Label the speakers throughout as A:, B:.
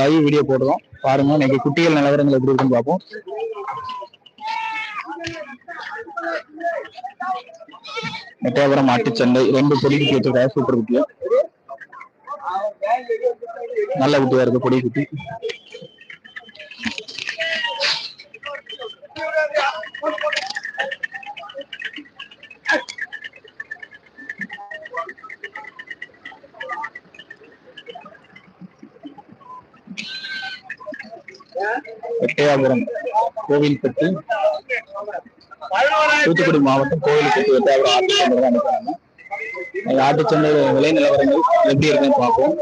A: Live video போடுறோம் பாருங்க இன்னைக்கு குட்டிகள் நிலவரங்கள் எப்படி இருக்குன்னு பார்ப்போம். எட்டயபுரம் மாட்டுச்சந்தை ரெண்டு பொடி குட்டி வச்சிருக்காங்க. சூப்பர் குட்டியா நல்ல குட்டியா இருக்கு பொடி குட்டி. எட்டயாபுரம் கோவில்பட்டி தூத்துக்குடி மாவட்டம் கோவில்பட்டி எட்டயாபுரம் ஆட்டுச்சந்தை தான் அனுப்புறாங்க இந்த ஆட்டுச்சந்தை விலை நிலவரங்கள் எப்படி இருக்குன்னு பார்ப்போம்.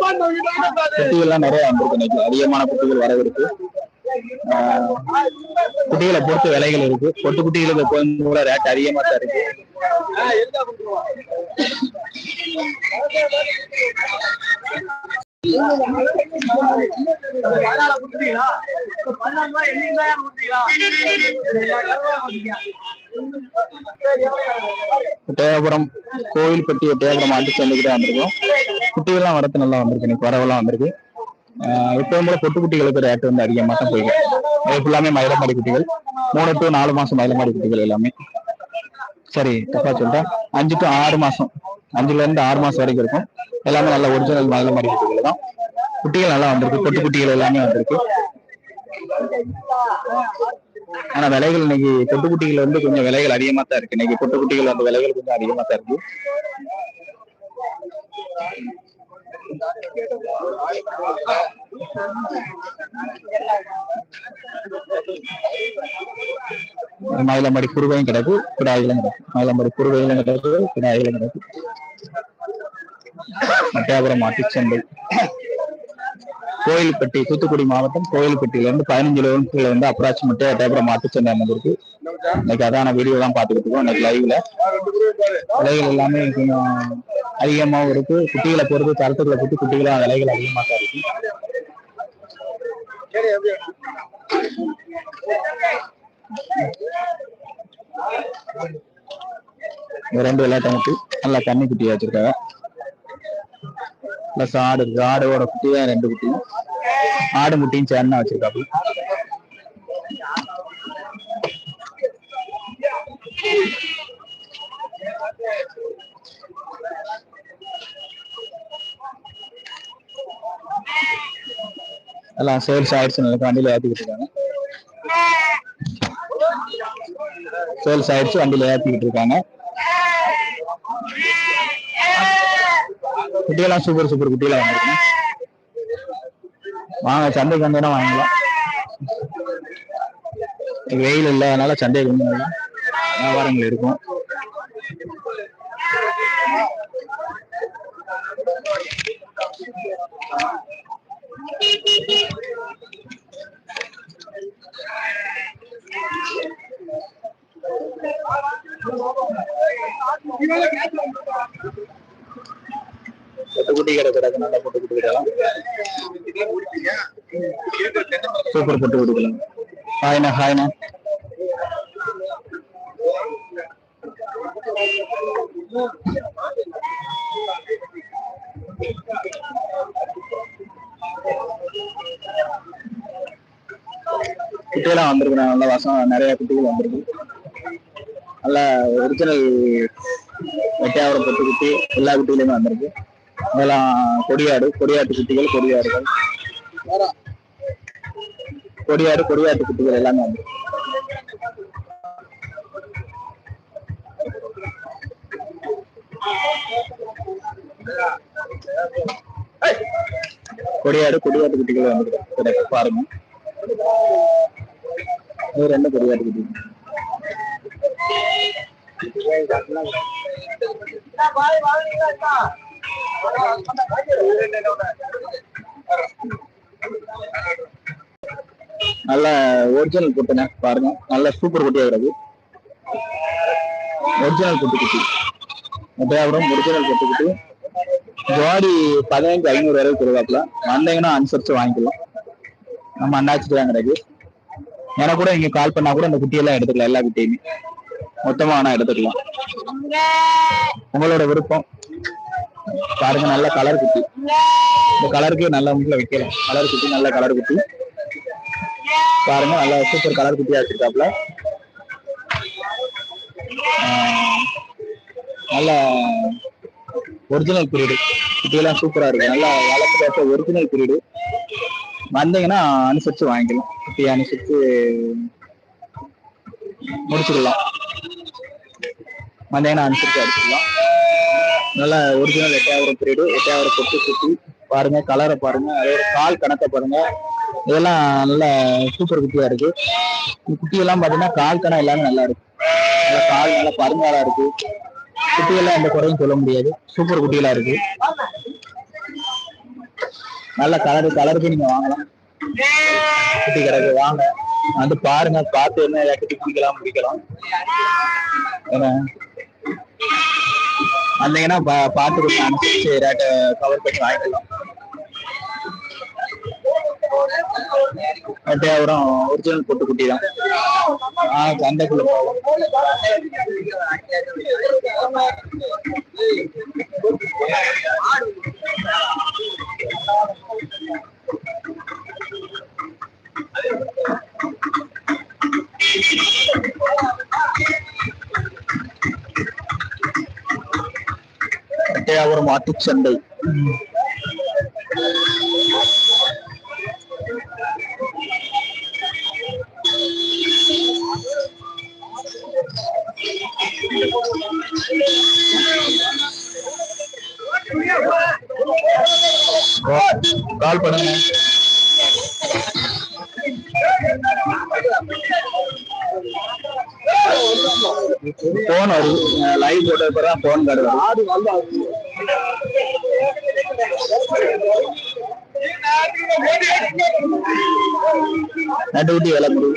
A: குட்டிகள்லாம் நிறைய வந்திருக்கு இன்னைக்கு. அதிகமான குட்டிகள் வரவிருக்கு. குட்டிகளை பொறுத்து விலைகள் இருக்கு. பொட்டு குட்டிகளுக்கு கொஞ்சம் கூட ரேட் அதிகமா தான் இருக்கு. தேவபுரம் கோவில்பட்டி தேவபுரம் ஆண்டு தான் வந்திருக்கோம். குட்டிகள்லாம் வரத்து நல்லா வந்திருக்கு இன்னைக்கு வரவெல்லாம் வந்திருக்கு. எப்பவும் போல பொட்டு குட்டிகளுக்கு ரேட்டு வந்து அதிகமாக தான் போயிடும் அது ஃபுல்லாமே மயிலமாடி குட்டிகள். மூணு டு நாலு மாசம் மயிலமாடி குட்டிகள் எல்லாமே. சரி தப்பா சொல்லிட்டேன். அஞ்சு டு ஆறு மாசம். அஞ்சுல இருந்து ஆறு மாசம் வரைக்கும் இருக்கும். எல்லாமே நல்ல ஒரிஜினல் மயிலமாடி குட்டிகள் தான் குட்டிகள் நல்லா வந்திருக்கு. பொட்டு குட்டிகள் எல்லாமே வந்திருக்கு. ஆனா விலைகள் இன்னைக்கு பொட்டு குட்டிகள் வந்து கொஞ்சம் விலைகள் அதிகமா தான் இருக்கு. இன்னைக்கு பொட்டு குட்டிகள் வந்து விலைகள் கொஞ்சம் அதிகமா தான் இருக்கு. மயிலம்பாடி குருவையும் கிடக்கு கிடாயிலும் கிடக்கு. மயிலம்பாடி குருவையிலும் கிடக்கு கிடாயிலும் கிடக்கு. மட்டையாபுரம் மாட்டுச்சந்தை கோயில்பட்டி தூத்துக்குடி மாவட்டம் கோயில்பட்டியில இருந்து பதினஞ்சு கிலோமீட்டர்ல வந்து அப்ராக்சிமேட்டா எட்டாபுரம் மாட்டுச்சந்தை அமைஞ்சிருக்கு. இன்னைக்கு அதான வீடியோ தான் பாத்துக்கிட்டு இருக்கோம். இன்னைக்கு லைவ்ல விலைகள் எல்லாமே கொஞ்சம் அதிகமாகவும் இருக்கு. குட்டிகளை பொறுத்து தரத்துக்களை பொறுத்து குட்டிகளும் விலைகள் அதிகமா தான் இருக்கு. ரெண்டு ரெண்டு விளையாட்டு நல்லா கண்ணி குட்டி வச்சிருக்காங்க. பிளஸ் ஆடு இருக்கு. ஆடோட குட்டி தான் ரெண்டு குட்டியும். ஆடு முட்டியும் சேர்ந்து வச்சிருக்காப்பு எல்லாம் சேல்ஸ் ஆயிடுச்சுன்னு வண்டியில ஏத்திக்கிட்டு இருக்காங்க. சேல்ஸ் ஆயிடுச்சு வண்டியில ஏத்திக்கிட்டு இருக்காங்க. குட்டியெல்லாம் சூப்பர் சூப்பர் குட்டியெல்லாம் வாங்கிருக்கேன் வாங்க சந்தைக்கு வந்தோன்னா வாங்கலாம் வெயில் இல்லை அதனால சந்தைக்கு வந்து வியாபாரங்கள் இருக்கும். பொட்டுக்குட்டி கடை கிடக்கு நல்ல பொட்டுக்குட்டி கடைலாம் சூப்பர் பொட்டுக்குட்டி கடை ஹாய்ண்ணா ஹாய்ண்ணா குட்டியெல்லாம் வந்திருக்கு நல்ல வாசம் நிறைய குட்டிகள் வந்திருக்கு. நல்ல ஒரிஜினல் வெட்டையாவரம் பொட்டு குட்டி எல்லா குட்டிகளுமே வந்திருக்கு அதெல்லாம் கொடியாடு கொடியாட்டு குட்டிகள் கொடியாடுகள் கொடியாடு கொடியாட்டு குட்டிகள் எல்லாமே வந்திருக்கு கொடியாடு கொடியாட்டு குட்டிகள் வந்திருக்கு கிடைக்கு பாருங்க இது ரெண்டு கொடியாட்டு குட்டிகள் நல்ல ஒரிஜினல் குட்டுங்க பாருங்க. நல்ல சூப்பர் குட்டியா கிடக்கு ஒரிஜினல் குட்டி குட்டி. முட்டையாபுரம் ஒரிஜினல் குட்டி குட்டி. ஜோடி பதினைஞ்சு ஐநூறு வரைக்கும் கொடுக்காப்புல வந்தீங்கன்னா அனுசரிச்சு வாங்கிக்கலாம். நம்ம அண்ணாச்சிட்டு தான் கிடக்கு. எனக்கு கூட இங்க கால் பண்ணா கூட அந்த குட்டியெல்லாம் எடுத்துக்கலாம் எல்லா குட்டியுமே. மொத்தமா ஆனா எடுத்துக்கலாம். உங்களோட விருப்பம். பாருங்க நல்ல கலர் குட்டி. இந்த கலருக்கு நல்ல உங்களை வைக்கலாம் கலர் குட்டி நல்ல கலர் குட்டி. பாருங்க நல்ல சூப்பர் கலர் குட்டியா வச்சிருக்காப்ல நல்ல ஒரிஜினல் பீரியடு குட்டியெல்லாம் சூப்பரா இருக்கு. நல்லா வளர்த்து பார்த்த ஒரிஜினல் பீரியடு வந்தீங்கன்னா அனுசரிச்சு வாங்கிக்கலாம். குட்டியை அனுசரிச்சு மத்தியானம் வந்தீங்கன்னா அனுசரிச்சு நல்ல ஒரிஜினல் எட்டாயிரம் பீரியடு எட்டாயிரம் கொட்டு குட்டி பாருங்க கலரை பாருங்க அதோட கால் கணக்கை பாருங்க. இதெல்லாம் நல்ல சூப்பர் குட்டியா இருக்கு. இந்த குட்டியெல்லாம் பாத்தீங்கன்னா கால் கணம் எல்லாமே நல்லா இருக்கு. நல்ல கால் நல்லா பருங்காலா இருக்கு. குட்டியெல்லாம் எந்த குறையும் சொல்ல முடியாது. சூப்பர் குட்டியெல்லாம் இருக்கு. நல்ல கலரு கலருக்கு நீங்க வாங்கலாம். குட்டி கிடக்கு வாங்க. வந்து பாருங்க பார்த்து என்ன குட்டி பிடிக்கலாம் பிடிக்கலாம் ஏன்னா வந்தீங்கன்னா பா- பார்த்து கொஞ்சம் அனுசரிச்சு ரேட்டை கவர் பண்ணி வாங்கிக்கலாம். எட்டையாவரம் ஒரிஜினல் பொட்டு குட்டி தான். ஆ சந்தைக்குள்ள போகும் மாட்டுச்சந்தை கால் பண்ணுங்க. போன் வருது லைவ் போட்ட பிறகு போன் கார்டு வருது நட்டு குட்டி வேலை முடியும்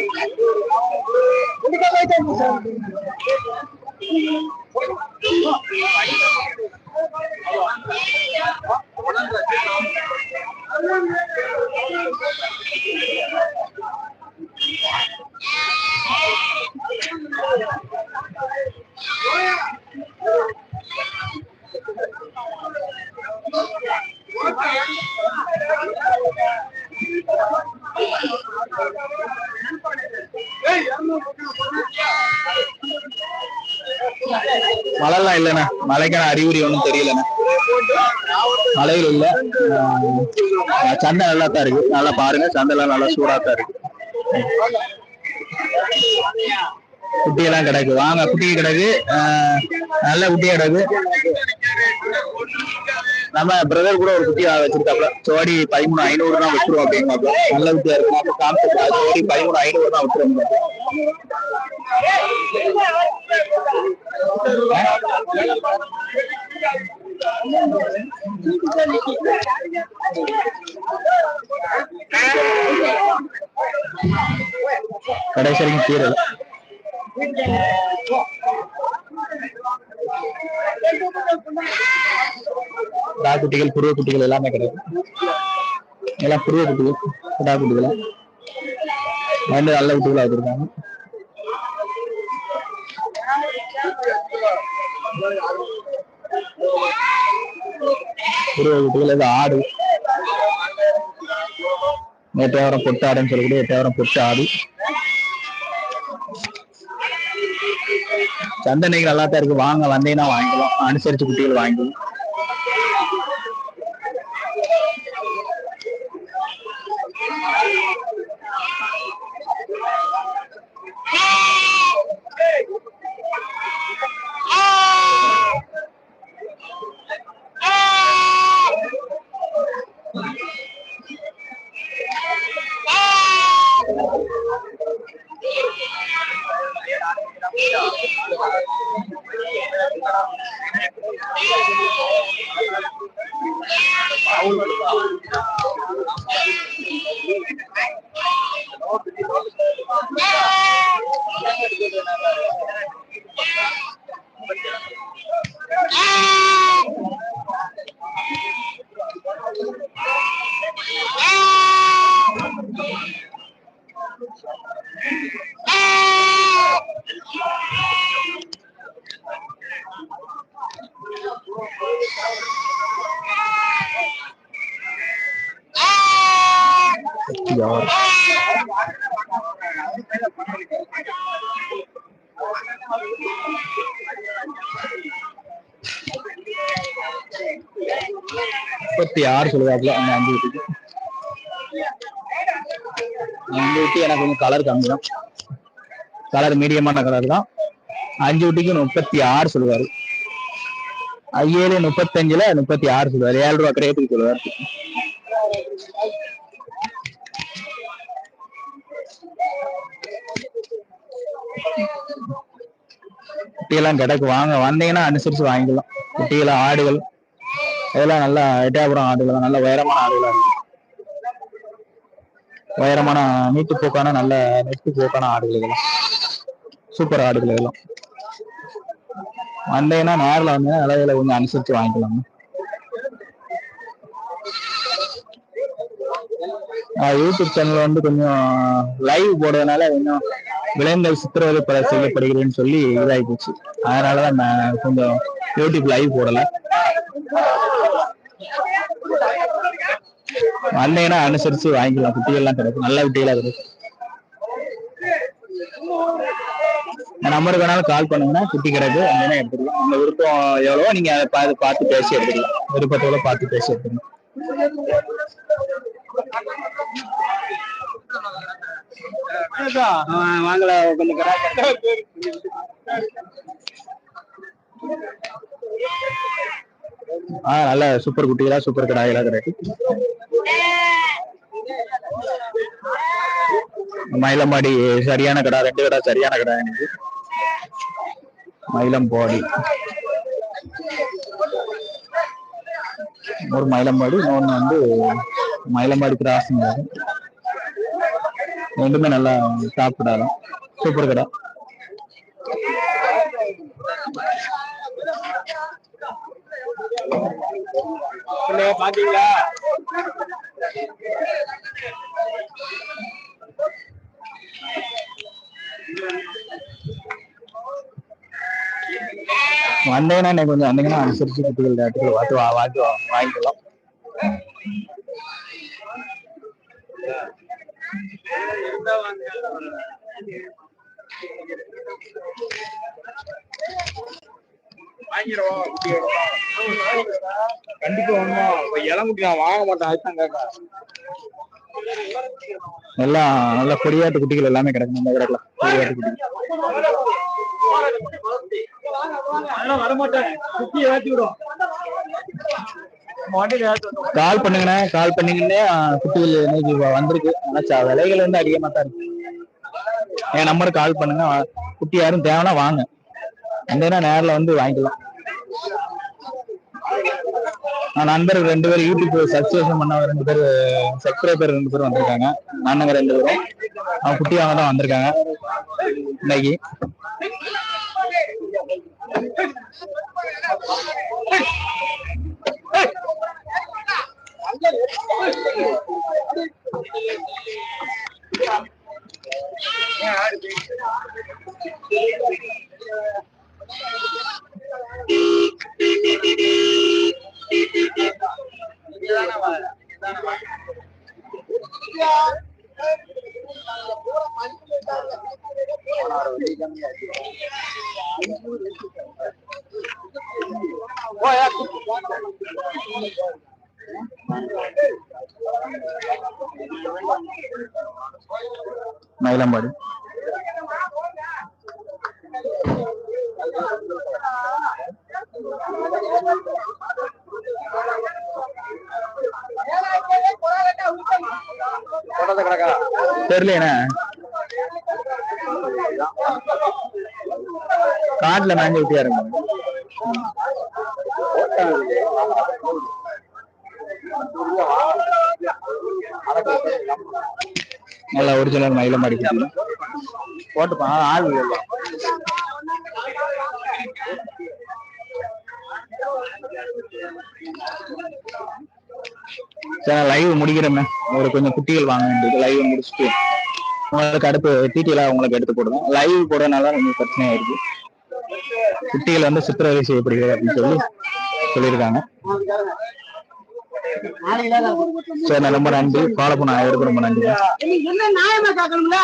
A: மழைலாம் இல்லைண்ணா. மழைக்கான அறிகுறி ஒன்றும் தெரியலண்ணா. மழையில் இல்ல. சந்தை நல்லா தான் இருக்கு. நல்லா பாருங்க. சந்தைலாம் நல்லா சூடாக தான் இருக்கு. குட்டியெல்லாம் கிடக்கு. வாங்க குட்டி கிடக்கு. ஆஹ் நல்ல குட்டியா கிடக்கு. நம்ம பிரதர் கூட ஒரு குட்டி வச்சிருக்காப்ல. சோடி பதிமூணு ஐநூறு தான் விட்டுருவோம் அப்படிங்காப்ல நல்ல வித்தியா இருக்கும். அப்ப சோடி பதிமூணு ஐநூறு தான் விட்டுருவோம் கடைசி வரைக்கும் தீரல கிடா குட்டிகள் புருவ குட்டிகள் எல்லாமே கிடைக்கும் எல்லாம் புருவ குட்டிகள் கிடா குட்டிகள். வந்து நல்ல குட்டிகளா வச்சிருக்காங்க. புருவ குட்டிகள் இது ஆடு. எட்டாயிரம் பொட்டு ஆடுன்னு சொல்லக்கூடிய எட்டாயிரம் பொட்டு ஆடு. சந்தனைகள் நல்லா தான் இருக்கு. வாங்க வந்தீங்கன்னா வாங்கிக்கலாம். அனுசரிச்சு குட்டிகள் வாங்கிக்கலாம். Thank you. யார் முப்பத்தி ஆறு சொல்லுவாப்புல அந்த அஞ்சு வீட்டுக்கு. அஞ்சு வீட்டு எனக்கு கொஞ்சம் கலர் கம்மி தான். கலர் மீடியமான கலர் தான். அஞ்சு வீட்டுக்கு முப்பத்தி ஆறு சொல்லுவாரு. ஐஏழு முப்பத்தஞ்சுல முப்பத்தி ஆறு சொல்லுவாரு. ஏழு ரூபா கிரேட்டுக்கு சொல்லுவாரு. குட்டியெல்லாம் கிடக்கு வாங்க வந்தீங்கன்னா அனுசரிச்சு வாங்கிக்கலாம். குட்டியெல்லாம் ஆடுகள் இதெல்லாம் நல்லா எட்டாபுரம் ஆடுகள் நல்ல உயரமான ஆடுகளா இருக்கு. உயரமான நீட்டு போக்கான நல்ல நெட்டு போக்கான ஆடுகள் இதெல்லாம். சூப்பர் ஆடுகள் இதெல்லாம். வந்தீங்கன்னா நேரில் வந்தீங்கன்னா விலையில கொஞ்சம் அனுசரிச்சு வாங்கிக்கலாம் யூடியூப் சேனல்ல வந்து கொஞ்சம் லைவ் போடுறதுனால கொஞ்சம் விலங்குகள் சித்திரவதை பல செய்யப்படுகிறேன்னு சொல்லி இதாகி போச்சு அதனாலதான் நான் கொஞ்சம் யூடியூப் லைவ் போடல. வந்தீங்கன்னா அனுசரிச்சு வாங்கிக்கலாம். குட்டிகள்லாம் கிடைக்கும். நல்ல குட்டிகளா கிடைக்கும். நம்பருக்கு வேணாலும் கால் பண்ணுங்கன்னா குட்டி கிடக்கு. அங்கே எடுத்துக்கலாம். உங்க விருப்பம் எவ்வளவோ நீங்க அதை பார்த்து பார்த்து பேசி எடுத்துக்கலாம். விருப்பத்தோட பார்த்து பேசி எடுத்துக்கலாம். வாங்கல கொஞ்சம் ஆ நல்ல சூப்பர் குட்டிகளா சூப்பர் கடாய்களா கிடைக்கும் மயிலம்பாடி சரியான கடை ரெண்டு கடை சரியான கடை எனக்கு. மயிலம்பாடி. ஒரு மயிலம்பாடி இன்னொன்னு வந்து மயிலம்பாடி கிராஸ் ரெண்டுமே நல்லா டாப் கடை சூப்பர் கடை. பாத்தீங்களா? வந்தீங்கன்னா கொஞ்சம் வந்தீங்கன்னா அனுசரிச்சு குட்டிகள் இடத்துல பார்த்து வாங்கி வாங்கிக்கலாம்.
B: இப்ப நான் வாங்க மாட்டேன் அதுதான் கேட்கறேன்
A: எல்லாம் நல்ல கொடியாட்டு குட்டிகள் எல்லாமே கிடக்கும் இந்த கிடக்கலாம் கொடியாட்டு குட்டிகள்
B: அதெல்லாம் வரமாட்டேன். குட்டி விடும்.
A: கால் பண்ணுங்கண்ணே கால் பண்ணீங்கன்னே குட்டிகள் இன்னைக்கு வந்திருக்கு. ஆனா விலைகள் வந்து அதிகமா தான் இருக்கு. என் நம்பருக்கு கால் பண்ணுங்க. குட்டி யாரும் தேவைன்னா வாங்க. வந்தீங்கன்னா நேர்ல வந்து வாங்கிக்கலாம். நான் ரெண்டு பேரும் யூடியூப் சப்ஸ்கிரிப்ஷன் பண்ண ரெண்டு பேர் சப்ஸ்கிரைபர் ரெண்டு பேரும் வந்திருக்காங்க. அண்ணங்க ரெண்டு பேரும். அவங்க குட்டி அவங்க தான் வந்திருக்காங்க. இன்னைக்கு. மயிலம்பாடி
B: அதெல்லாம் கிடக்கா
A: தெரியலண்ணே காட்டுல மேஞ்ச குட்டியா இருக்கும்? நல்ல ஒரிஜினல் மயில குட்டி. போட்டுப்பான் ஆள் இல்லை. லைவ் முடிக்கிறேன் ஒரு கொஞ்சம் குட்டிகள் வாங்க வேண்டியது. லைவ் முடிச்சுட்டு உங்களுக்கு அடுத்து டீட்டெயிலாக உங்களுக்கு எடுத்து போடுவோம் லைவ் போடுறதுனால கொஞ்சம் பிரச்சனையா இருக்கு குட்டிகள் வந்து சித்திரவதை செய்யப்படுகிறது அப்படின்னு சொல்லி சொல்லியிருக்காங்க. சரி ரொம்ப நன்றி. ஃபாலோ பண்ண ரொம்ப நன்றி.
B: என்ன நியாயமா கேட்கணும்ல?